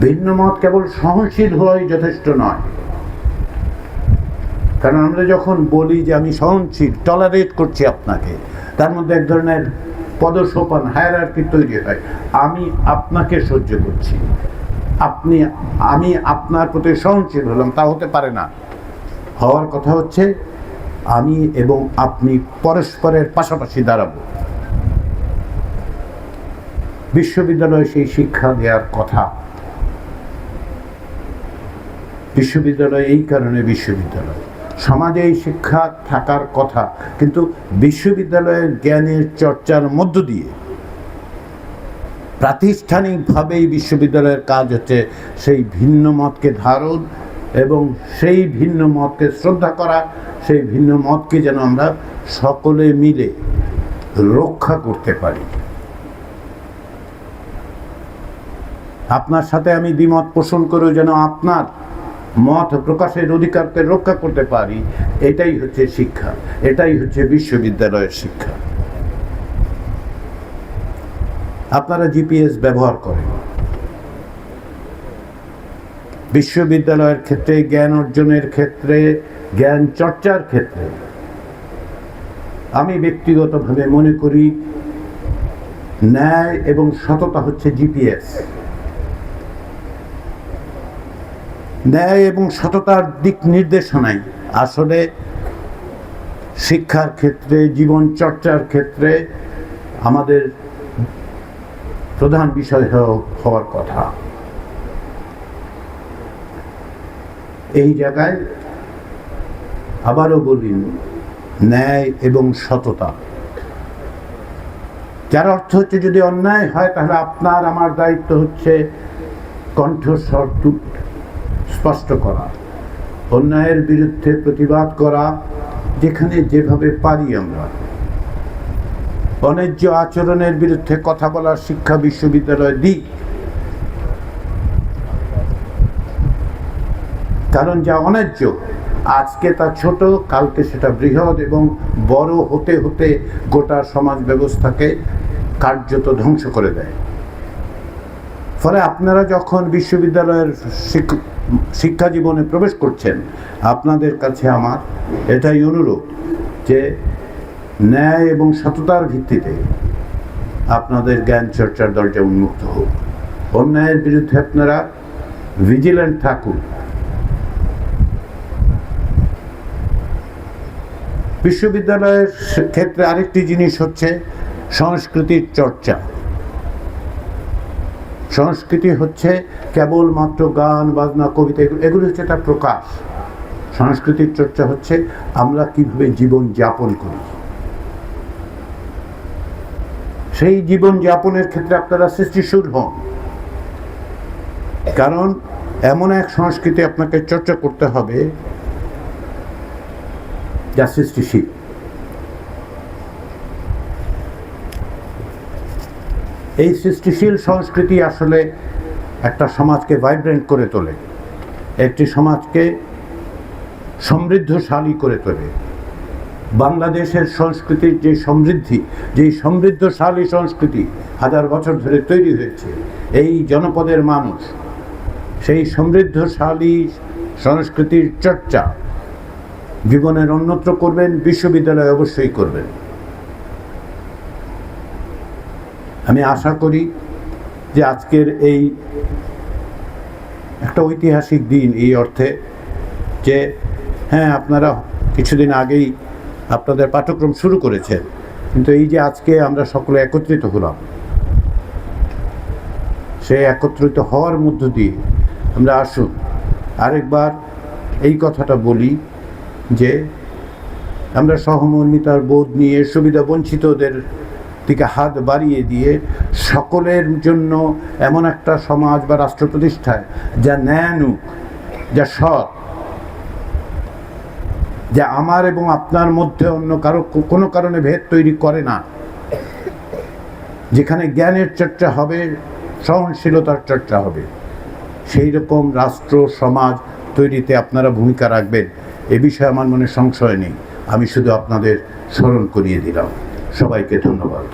ভিন্ন মত কেবল সহনশীল হওয়াই যথেষ্ট নয়। কারণ আমরা যখন বলি যে আমি সহনশীল টলারেট করছি আপনাকে, তার মধ্যে এক ধরনের পদসোপান হায়ারার্কি তৈরি হয়। আমি আপনাকে সহ্য করছি। আপনি, আমি আপনার প্রতি সহনশীল হলাম, তা হতে পারে না। হওয়ার কথা হচ্ছে, আমি এবং আপনি পরস্পরের পাশাপাশি দাঁড়াবো। বিশ্ববিদ্যালয়ে সেই শিক্ষা দেওয়ার কথা বিশ্ববিদ্যালয়, এই কারণে বিশ্ববিদ্যালয়। সমাজে এই শিক্ষা থাকার কথা, কিন্তু বিশ্ববিদ্যালয়ের জ্ঞানের চর্চার মধ্য দিয়ে প্রাতিষ্ঠানিকভাবেই বিশ্ববিদ্যালয়ের কাজ হচ্ছে সেই ভিন্ন মতকে ধারণ এবং সেই ভিন্ন মতকে শ্রদ্ধা করা, সেই ভিন্ন মতকে যেন আমরা সকলে মিলে রক্ষা করতে পারি। আপনার সাথে আমি দ্বিমত পোষণ করেও যেন আপনার মত প্রকাশের অধিকারকে রক্ষা করতে পারি, এটাই হচ্ছে শিক্ষা, এটাই হচ্ছে বিশ্ববিদ্যালয়ের শিক্ষা। আপনারা জিপিএস ব্যবহার করেন। বিশ্ববিদ্যালয়ের ক্ষেত্রে, জ্ঞান অর্জনের ক্ষেত্রে, জ্ঞান চর্চার ক্ষেত্রে। আমি ব্যক্তিগতভাবে মনে করি, ন্যায় এবং সততা হচ্ছে জিপিএস। ন্যায় এবং সততার দিক নির্দেশনাই আসলে শিক্ষার ক্ষেত্রে, জীবন চর্চার ক্ষেত্রে আমাদের প্রধান বিষয় হওয়ার কথা। এই জায়গায় আবারও বলি, ন্যায় এবং সততা। যার অর্থ হচ্ছে যদি অন্যায় হয়, তাহলে আপনার, আমার দায়িত্ব হচ্ছে কণ্ঠস্বর স্পষ্ট করা, অন্যায়ের বিরুদ্ধে প্রতিবাদ করা, যেখানে যেভাবে পারি আমরা। অন্যায্য আচরণের বিরুদ্ধে কথা বলার শিক্ষা বিশ্ববিদ্যালয় দিক। কারণ যা অন্যায্য, আজকে তা ছোট, কালকে সেটা বৃহৎ এবং বড় হতে হতে গোটা সমাজ ব্যবস্থাকে কার্যত ধ্বংস করে দেয়। ফলে আপনারা যখন বিশ্ববিদ্যালয়ের শিক্ষা জীবনে প্রবেশ করছেন, আপনাদের কাছে আমার এটাই অনুরোধ যে ন্যায় এবং সততার ভিত্তিতে আপনাদের জ্ঞান চর্চার দরজা উন্মুক্ত হোক। অন্যায়ের বিরুদ্ধে আপনারা ভিজিল্যান্ট থাকুন। বিশ্ববিদ্যালয়ের ক্ষেত্রে আরেকটি জিনিস হচ্ছে সংস্কৃতির চর্চা। সংস্কৃতি হচ্ছে কেবলমাত্র গান, বাজনা, কবিতা, এগুলো- হচ্ছে তার প্রকাশ। সংস্কৃতির চর্চা হচ্ছে আমরা কীভাবে জীবন যাপন করি। সেই জীবন যাপনের ক্ষেত্রে আপনারা সৃষ্টিশীল হন। কারণ এমন এক সংস্কৃতি আপনাকে চর্চা করতে হবে যা সৃষ্টিশীল। এই সৃষ্টিশীল সংস্কৃতি আসলে একটা সমাজকে ভাইব্রেন্ট করে তোলে। একটি সমাজকে সমৃদ্ধশালী করে তোলে। বাংলাদেশের সংস্কৃতির যে সমৃদ্ধি যেই সমৃদ্ধশালী সংস্কৃতি হাজার বছর ধরে তৈরি হয়েছে, এই জনপদের মানুষ, সেই সমৃদ্ধশালী সংস্কৃতির চর্চা জীবনের অন্যত্র করবেন, বিশ্ববিদ্যালয়ে অবশ্যই করবেন। আমি আশা করি যে আজকের এই একটা ঐতিহাসিক দিন এই অর্থে যে হ্যাঁ আপনারা কিছুদিন আগেই আপনাদের পাঠ্যক্রম শুরু করেছেন, কিন্তু এই যে আজকে আমরা সকলে একত্রিত হলাম, সে একত্রিত হওয়ার মধ্য দিয়ে আমরা আসুন, আরেকবার এই কথাটা বলি যে, আমরা সহমর্মিতার বোধ নিয়ে সুবিধা বঞ্চিতদের দিকে হাত বাড়িয়ে দিয়ে সকলের জন্য এমন একটা সমাজ বা রাষ্ট্র প্রতিষ্ঠায় যা ন্যায়ানুক, যা সৎ, যা আমার এবং আপনার মধ্যে অন্য কারও, কোনো কারণে ভেদ তৈরি করে না। যেখানে জ্ঞানের চর্চা হবে, সহনশীলতার চর্চা হবে। সেই রকম রাষ্ট্র, সমাজ তৈরিতে আপনারা ভূমিকা রাখবেন। এ বিষয়ে আমার মনে সংশয় নেই। আমি শুধু আপনাদের স্মরণ করিয়ে দিলাম। সবাইকে ধন্যবাদ।